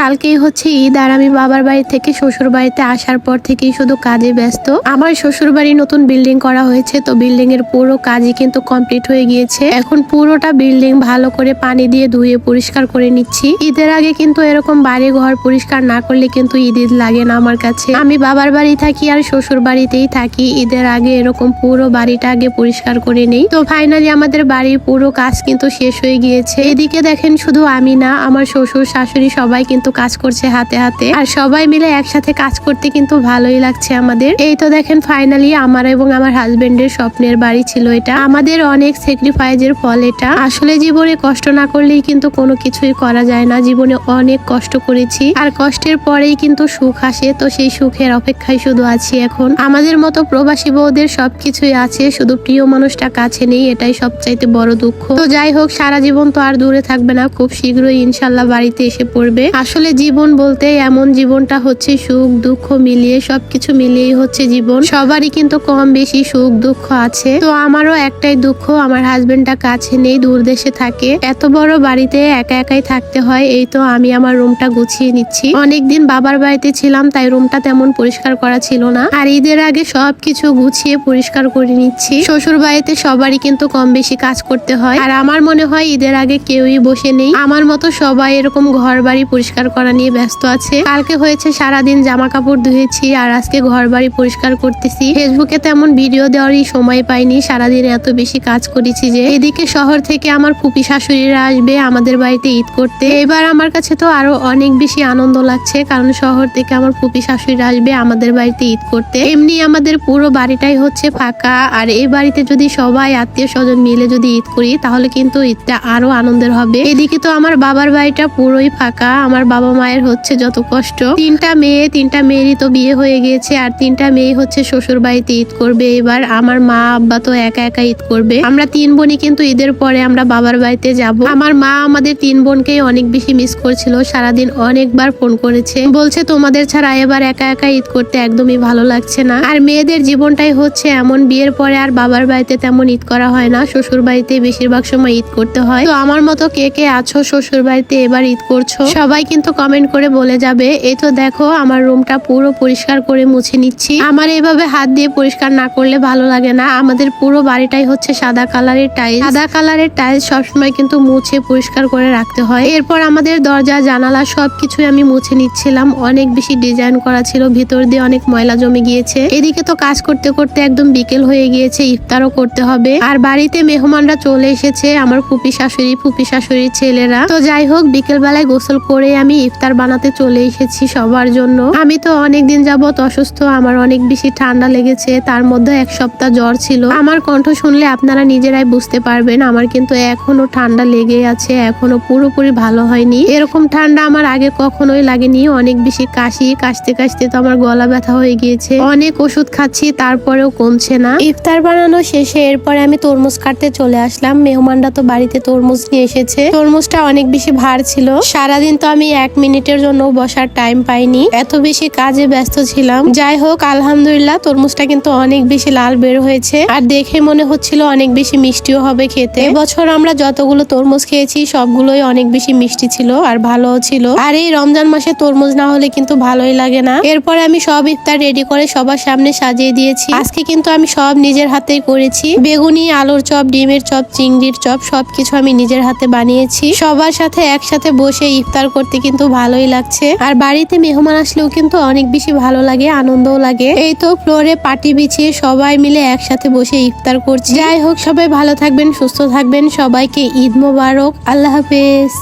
কালকেই হচ্ছে ঈদ আর আমি বাবার বাড়ি থেকে শ্বশুর বাড়িতে আসার পর থেকেই শুধু কাজে ব্যস্ত। আমার শ্বশুর বাড়ি নতুন বিল্ডিং করা হয়েছে, তো বিল্ডিং এর পুরো কাজই কিন্তু কমপ্লিট হয়ে গিয়েছে। এখন পুরোটা বিল্ডিং ভালো করে পানি দিয়ে ধুয়ে পরিষ্কার করে নিচ্ছি। ঈদের আগে কিন্তু এরকম বাড়ি ঘর পরিষ্কার না করলে কিন্তু ঈদ ঈদ লাগে না আমার কাছে। আমি বাবার বাড়ি থাকি আর শ্বশুর বাড়িতেই থাকি। ঈদের আগে এরকম পুরো বাড়িটা আগে পরিষ্কার করে নেই। তো ফাইনালি আমাদের বাড়ির পুরো কাজ কিন্তু শেষ হয়ে গিয়েছে। এদিকে দেখেন শুধু আমি না, আমার শ্বশুর, শাশুড়ি সবাই কিন্তু কাজ করছে হাতে হাতে। আর সবাই মিলে একসাথে কাজ করতে কিন্তু ভালোই লাগছে আমাদের। এই তো দেখেন ফাইনালি আমার এবং আমার হাজবেন্ডের স্বপ্নের বাড়ি ছিল এটা। আমাদের অনেক স্যাক্রিফাইজের ফল এটা। আসলে জীবনে কষ্ট না করলেই কিন্তু কোনো কিছুই করা যায় না। জীবনে অনেক কষ্ট করেছি। আর কষ্টের পরেই কিন্তু সুখ আসে। তো সেই সুখের অপেক্ষায় শুধু আছি এখন। আমাদের মতো প্রবাসী বউদের সবকিছুই আছে। শুধু প্রিয় মানুষটা কাছে নেই। এটাই সবচাইতে বড় দুঃখ। তো যাই হোক, সারা জীবন তো আর দূরে থাকবে না। খুব শীঘ্রই ইনশাল্লাহ বাড়িতে এসে পড়বে। আসলে জীবন বলতে এমন জীবনটা হচ্ছে সুখ, দুঃখ মিলিয়ে সবকিছু মিলিয়েই হচ্ছে জীবন। সবারই কিন্তু কম বেশি সুখ, দুঃখ আছে। তো আমারও একটাই দুঃখ, আমার হাজবেন্ডটা কাছে নেই, দূর দেশে থাকে। এত বড় বাড়িতে একা একাই থাকতে হয়, এই তো আমি আমার রুমটা গুছিয়ে নিচ্ছি। অনেকদিন বাবার বাড়িতে ছিলাম, তাই রুমটা তেমন পরিষ্কার করা ছিল না। আর ঈদের আগে সবকিছু গুছিয়ে পরিষ্কার করে নিচ্ছি। শ্বশুর বাড়িতে সবারই কিন্তু কম বেশি কাজ করতে হয়। আর আমার মনে হয় ঈদের আগে কেউই বসে নেই। আমার মতো সবাই এরকম ঘর বাড়ি পরিষ্কার করা নিয়ে ব্যস্ত আছে। কালকে হয়েছে সারাদিন জামা কাপড় ধুয়েছি আর আজকে ঘর বাড়ি পরিষ্কার করতেছি। ফেসবুকে তেমন ভিডিও দেওয়ারই সময় পাইনি। সারাদিন এত বেশি কাজ করেছি যে, এদিকে শহর থেকে আমার ফুপি শাশুড়িরা আসবে আমাদের বাড়িতে ঈদ করতে। এবার আমার কাছে তো আরও অনেক বেশি আনন্দ লাগছে, কারণ শহর থেকে আমার ফুপি শাশুড়িরা আসবে আমাদের বাড়িতে ঈদ করতে। এমনি আমাদের পুরো বাড়িটাই হচ্ছে ফাঁকা। আর এই বাড়িতে যদি সবাই আত্মীয় স্বজন মিলে যদি ঈদ করি, তাহলে কিন্তু ঈদটা আরও আনন্দের হবে। এদিকে তো আমার বাবার বাড়িটা পুরোই ফাঁকা। আমার বাবা মায়ের হচ্ছে যত কষ্ট। তিনটা মেয়ে, তিনটা মেয়েরই তো বিয়ে হয়ে গিয়েছে আর তিনটা মেয়ে হচ্ছে শ্বশুর বাড়িতে ঈদ করবে। এবার আমার মা, আব্বা তো একা একা ঈদ করবে। আমরা তিন বোনই কিন্তু ঈদের পরে আমরা বাবার বাড়িতে যাব। আমার মা আমাদের তিন বোনকেই অনেক বেশি মিস করছিল, সারাদিন অনেকবার ফোন করেছে। বলছে, তোমাদের ছাড়া এবার একা একা ঈদ করতে একদমই ভালো লাগছে না। আর মেয়েদের জীবনটাই হচ্ছে এমন, বিয়ের পরে আর বাবার বাড়িতে তেমন ঈদ করা হয় না। শ্বশুর বাড়িতে বেশিরভাগ সময় ঈদ করতে হয়। তো আমার মতো কে কে আছো শ্বশুর বাড়িতে এবার ঈদ করছ? সবাই কিন্তু কমেন্ট করে বলে যাবে, এই তো দেখো আমার রুমটা পুরো পরিষ্কার করে মুছে নিচ্ছি। আমার এভাবে হাত দিয়ে পরিষ্কার না করলে ভালো লাগে না। আমাদের পুরো বাড়িটাই হচ্ছে সাদা কালারের টাইল সাদা কালারের টাইল সবসময় কিন্তু মুছে পরিষ্কার করে রাখতে হয়। এরপর আমাদের দরজা, জানালা সবকিছুই আমি মুছে নিচ্ছিলাম। অনেক বেশি ডিজাইন করা ছিল, ভিতর দিয়ে অনেক ময়লা জমে গিয়েছে। এদিকে তো কাজ করতে করতে একদম বিকেল হয়ে গিয়েছে, ইফতারও করতে হবে। আর বাড়িতে মেহমানরা চলে এসেছে, আমার ফুপি শাশুড়ি, ফুপি শাশুড়ির ছেলেরা। তো যাই হোক বিকেল বেলায় গোসল করে আমি ইফতার বানাতে চলে এসেছি সবার জন্য। আমি তো অনেকদিন যাবত অসুস্থ, আমার অনেক বেশি ঠান্ডা লেগেছে, তার মধ্যে এক সপ্তাহ জ্বর ছিল। আমার কণ্ঠ শুনলে আপনারা নিজেরাই বুঝতে পারবেন, আমার কিন্তু এখনও ঠান্ডা লেগে আছে, এখনও পুরোপুরি ভালো হয়নি। এরকম ঠান্ডা আমার আগে কখনোই লাগেনি, অনেক বেশি কাশি, কাশতে কাশতে তো আমার গলা ব্যথা হয়ে গিয়েছে। অনেক ওষুধ খাচ্ছি, তারপরেও কমছে না। ইফতার বানানো শেষে এরপরে আমি তরমুজ কাটতে চলে আসলাম, মেহমানরা তো বাড়িতে তরমুজ নিয়ে এসেছে। তরমুজটা অনেক বেশি ভার ছিল। সারাদিন তো আমি এক মিনিটের জন্য বসার টাইম পাইনি। এত বেশি কাজে ব্যস্ত ছিলাম। যাই হোক, আলহামদুলিল্লাহ, তরমুজটা কিন্তু অনেক বেশি লাল বের হয়েছে। আর দেখে মনে হচ্ছিল অনেক বেশি মিষ্টিও হবে খেতে। এবছর আমরা যতগুলো তরমুজ খেয়েছি, সবগুলোই অনেক বেশি মিষ্টি ছিল আর ভালোও ছিল। আর এই রমজান মাসে তরমুজ না হলে কিন্তু ভালোই লাগে না। এরপরে আমি সব ইফতার রেডি করে সবার সামনে সাজিয়ে দিয়েছি। আজকে কিন্তু আমি সব নিজের হাতেই করেছি। বেগুনি, আলুর চপ, ডিমের চপ, চিংড়ির চপ, সবকিছু আমি নিজের হাতে বানিয়েছি। সবার সাথে একসাথে বসে ইফতার করতে কিন্তু ভালোই লাগছে। আর বাড়িতে মেহমান আসলেও কিন্তু অনেক বেশি ভালো লাগে, আনন্দও লাগে। এই তো ফ্লোরে পাটি বিছিয়ে সবাই মিলে একসাথে বসে ইফতার করছি। যাই হোক, সবাই ভালো থাকবেন, সুস্থ থাকবেন। সবাইকে ঈদ মোবারক। আল্লাহ হাফেজ।